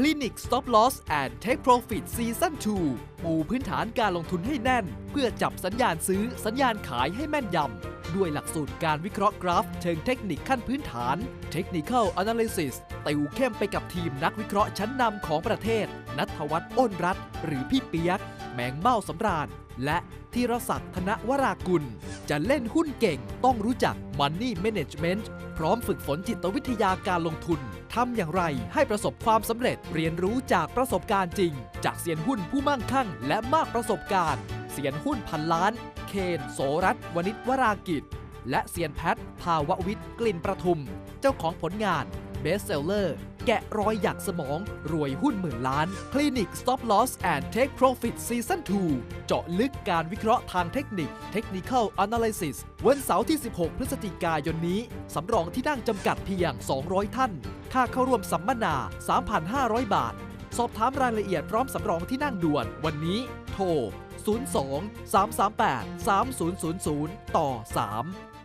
คลินิก Stop Loss and Take Profit Season 2 ปูพื้นฐานการลงทุนให้แน่น เพื่อจับสัญญาณซื้อสัญญาณขายให้แม่นยำ ด้วยหลักสูตรการวิเคราะห์กราฟ เชิงเทคนิคขั้นพื้นฐาน Technical Analysis ติวเข้มไปกับทีมนักวิเคราะห์ชั้นนำของประเทศ นัทวัฒน์อ้นรัตหรือพี่เปียก แมงเม่าสำราญ และธีรศักดิ์ธนวรากุล จะเล่นหุ้นเก่งต้องรู้จัก Money Management พร้อมฝึกฝนจิตวิทยาการลงทุนทำอย่างไรให้ประสบความสำเร็จเรียนรู้จากประสบการณ์จริง จากเซียนหุ้นผู้มั่งคั่งและมากประสบการณ์ ซียนหุ้นพันล้าน เคนโสรัตวณิชวรากิจ และเซียนแพทภาววิทย์กลิ่นประทุม เจ้าของผลงานเบสเซลเลอร์แกะรอยหยักสมองรวยหุ้นหมื่นล้าน Clinic Stop Loss and Take Profit Season 2 เจาะลึกการวิเคราะห์ทางเทคนิค Technical Analysis วันเสาร์ที่ 16 พฤศจิกายนนี้ สำรองที่นั่งจำกัดเพียง 200 ท่าน ค่าเข้าร่วมสัมมนา 3,500 บาท สอบถามรายละเอียดพร้อมสำรองที่นั่งด่วน วันนี้ โทร 02 338 3000 ต่อ 3